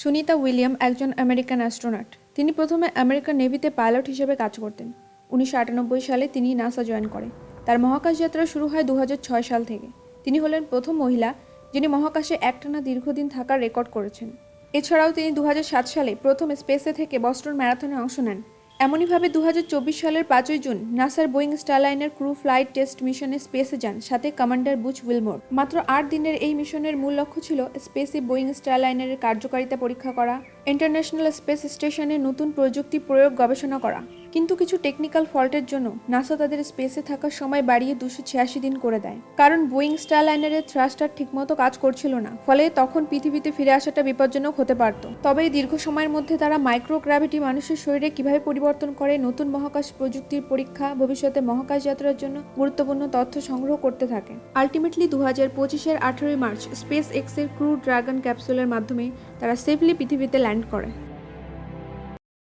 Sunita William একজন American astronaut. তিনি প্রথমে আমেরিকান নেভিতে পাইলট হিসেবে কাজ করতেন। উনিশশো আটানব্বই সালে তিনি নাসা জয়েন করেন। তার মহাকাশ যাত্রা শুরু হয় দু হাজার ছয় সাল থেকে। তিনি হলেন প্রথম মহিলা যিনি মহাকাশে একটানা দীর্ঘদিন থাকার রেকর্ড করেছেন। এছাড়াও তিনি দু হাজার সাত সালে প্রথম স্পেসে থেকে বস্টন ম্যারাথনে অংশ নেন। এমনইভাবে দু হাজার চব্বিশ সালের পাঁচই জুন নাসার বোয়িং স্টারলাইনের ক্রু ফ্লাইট টেস্ট মিশনে স্পেসে যান, সাথে কমান্ডার বুচ উইলমোর। মাত্র আট দিনের এই মিশনের মূল লক্ষ্য ছিল স্পেসে বোয়িং স্টারলাইনের কার্যকারিতা পরীক্ষা করা, ইন্টারন্যাশনাল স্পেস স্টেশনে নতুন প্রযুক্তি প্রয়োগ গবেষণা করা। কিন্তু কিছু টেকনিক্যাল ফল্টের জন্য নাসা তাদের স্পেসে থাকার সময় বাড়িয়ে দুশো ছিয়াশি দিন করে দেয়। কারণ বোয়িং স্টার স্টারলাইনারের থ্রাস্টার ঠিকমতো কাজ করছিল না। ফলে তখন পৃথিবীতে ফিরে আসাটা বিপজ্জনক হতে পারত। তবে এই দীর্ঘ সময়ের মধ্যে তারা মাইক্রোগ্র্যাভিটি মানুষের শরীরে কীভাবে পরিবর্তন করে নতুন মহাকাশ প্রযুক্তির পরীক্ষা, ভবিষ্যতে মহাকাশ যাত্রার জন্য গুরুত্বপূর্ণ তথ্য সংগ্রহ করতে থাকে। আলটিমেটলি দু হাজার পঁচিশের আঠারোই মার্চ স্পেস এক্সের ক্রু ড্রাগন ক্যাপসুলের মাধ্যমে তারা সেফলি পৃথিবীতে ল্যান্ড করে।